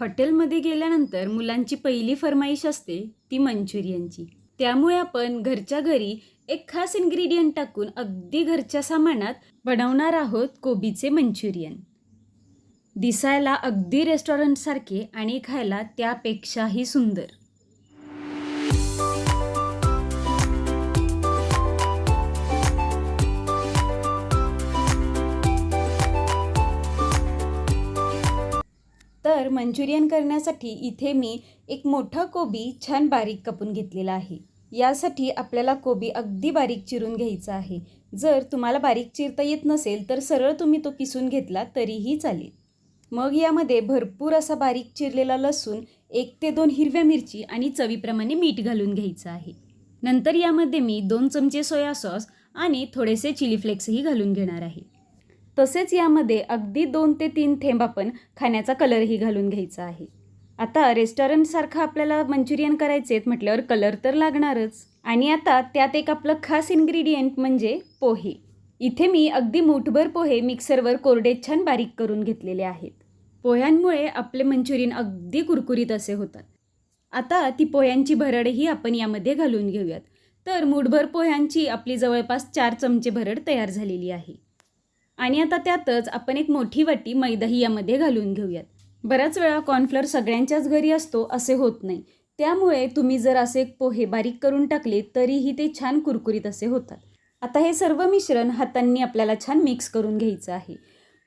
हॉटेलमध्ये गेल्यानंतर मुलांची पहिली फरमाईश असते ती मंचुरियनची. त्यामुळे आपण घरच्या घरी एक खास इन्ग्रेडियंट टाकून अगदी घरच्या सामानात बनवणार आहोत कोबीचे मंचुरियन. दिसायला अगदी रेस्टॉरंटसारखे आणि खायला त्यापेक्षाही सुंदर. मंचुरियन करण्यासाठी इथे मी एक मोठा कोबी छान बारीक कापून घेतलेला आहे. यासाठी आपल्याला कोबी अगदी बारीक चिरून घ्यायचा आहे. जर तुम्हाला बारीक चिरता येत नसेल तर सरळ तुम्ही तो किसून घेतला तरीही चालेल. मग यामध्ये भरपूर असा बारीक चिरलेला लसूण एक ते दोन हिरव्या मिरची आणि चवीप्रमाणे मीठ घालून घ्यायचं आहे. नंतर यामध्ये मी दोन चमचे सोया सॉस आणि थोडेसे चिली फ्लेक्सही घालून घेणार आहे. तसेच यामध्ये अगदी दोन ते तीन थेंब आपण खाण्याचा कलरही घालून घ्यायचा आहे. आता रेस्टॉरंटसारखं आपल्याला मंचुरियन करायचे आहेत म्हटल्यावर कलर तर लागणारच. आणि आता त्यात एक आपलं खास इन्ग्रेडियंट म्हणजे पोहे. इथे मी अगदी मूठभर पोहे मिक्सरवर कोरडे छान बारीक करून घेतलेले आहेत. पोह्यांमुळे आपले मंचुरियन अगदी कुरकुरीत असे होतात. आता ती पोह्यांची भरडही आपण यामध्ये घालून घेऊयात. तर मूठभर पोह्यांची आपली जवळपास चार चमचे भरड तयार झालेली आहे. आणि आता त्यातच आपण एक मोठी वाटी मैदाही यामध्ये घालून घेऊयात. बऱ्याच वेळा कॉर्नफ्लोअर सगळ्यांच्याच घरी असतो असे होत नाही. त्यामुळे तुम्ही जर असे पोहे बारीक करून टाकले तरीही ते छान कुरकुरीत असे होतात. आता हे सर्व मिश्रण हातांनी आपल्याला छान मिक्स करून घ्यायचं आहे.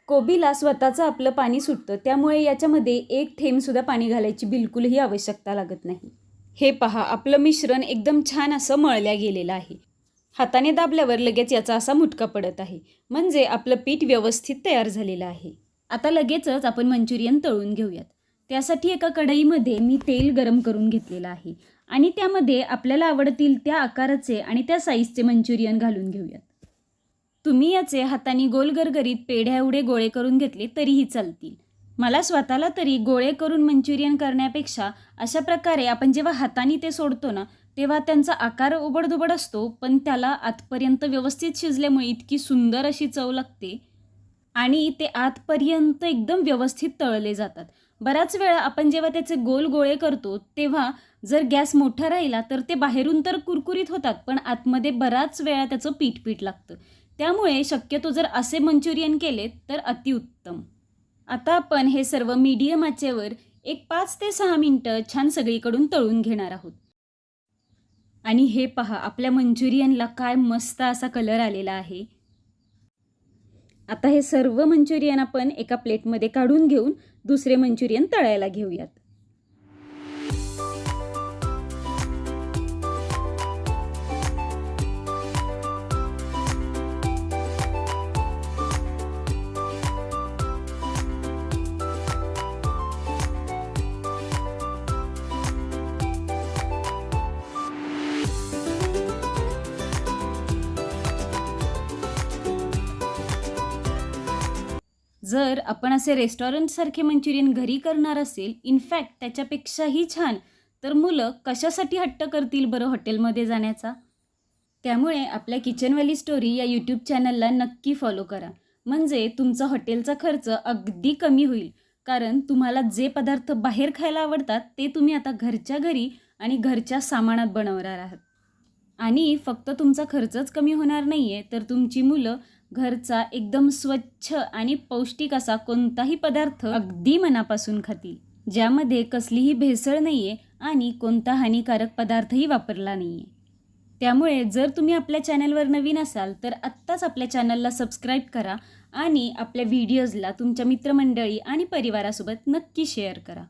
कोबीला स्वतःचं आपलं पाणी सुटतं त्यामुळे याच्यामध्ये एक थेंबसुद्धा पाणी घालायची बिलकुलही आवश्यकता लागत नाही. हे पहा आपलं मिश्रण एकदम छान असं मळल्या गेलेलं आहे. हाताने दाबल्यावर लगेच याचा असा मुटका पडत आहे. म्हणजे आपलं पीठ व्यवस्थित तयार झालेलं आहे. आता लगेचच आपण मंचुरियन तळून घेऊयात. त्यासाठी एका कढईमध्ये मी तेल गरम करून घेतलेलं आहे. आणि त्यामध्ये आपल्याला आवडतील त्या आकाराचे आणि त्या साईजचे मंचुरियन घालून घेऊयात. तुम्ही याचे हाताने गोल गरगरीत पेढ्या एवढे गोळे करून घेतले तरीही चालतील. मला स्वतःला तरी गोळे करून मंचुरियन करण्यापेक्षा अशा प्रकारे आपण जेव्हा हाताने ते सोडतो ना तेव्हा त्यांचा आकार उबडधुबड असतो पण त्याला आतपर्यंत व्यवस्थित शिजल्यामुळे इतकी सुंदर अशी चव लागते आणि ते आतपर्यंत एकदम व्यवस्थित तळले जातात. बऱ्याच वेळा आपण जेव्हा त्याचे गोल गोळे करतो तेव्हा जर गॅस मोठा राहिला तर ते बाहेरून तर कुरकुरीत होतात पण आतमध्ये बराच वेळा त्याचं पीठ पीठ लागतं. त्यामुळे शक्यतो जर असे मंचुरियन केले तर अतिउत्तम. आता आपण हे सर्व मीडियम आचेवर एक पाच ते सहा मिनटं छान सगळीकडून तळून घेणार आहोत. आणि हे पहा आपल्या मंचुरियनला काय मस्त असा कलर आलेला आहे. आता हे सर्व मंचुरियन आपण एका प्लेटमध्ये काढून घेऊन दुसरे मंचुरियन तळायला घेऊयात. जर आपण असे रेस्टॉरंटसारखे मंचुरियन घरी करणार असेल इनफॅक्ट त्याच्यापेक्षाही छान तर मुलं कशासाठी हट्ट करतील बरं हॉटेलमध्ये जाण्याचा? त्यामुळे आपल्या किचनवाली स्टोरी या यूट्यूब चॅनलला नक्की फॉलो करा. म्हणजे तुमचा हॉटेलचा खर्च अगदी कमी होईल. कारण तुम्हाला जे पदार्थ बाहेर खायला आवडतात ते तुम्ही आता घरच्या घरी आणि घरच्या सामानात बनवणार आहात. आणि फक्त तुमचा खर्चच कमी होणार नाही आहे तर तुमची मुलं घरचा एकदम स्वच्छ आणि पौष्टिक असा कोणताही पदार्थ अगदी मनापासून खातील. ज्यामध्ये कसलीही भेसळ नाही आहे आणि कोणता हानिकारक पदार्थही वापरला नाही आहे त्यामुळे जर तुम्ही आपल्या चॅनलवर नवीन असाल तर आत्ताच आपल्या चॅनलला सबस्क्राईब करा आणि आपल्या व्हिडिओजला तुमच्या मित्रमंडळी आणि परिवारासोबत नक्की शेअर करा.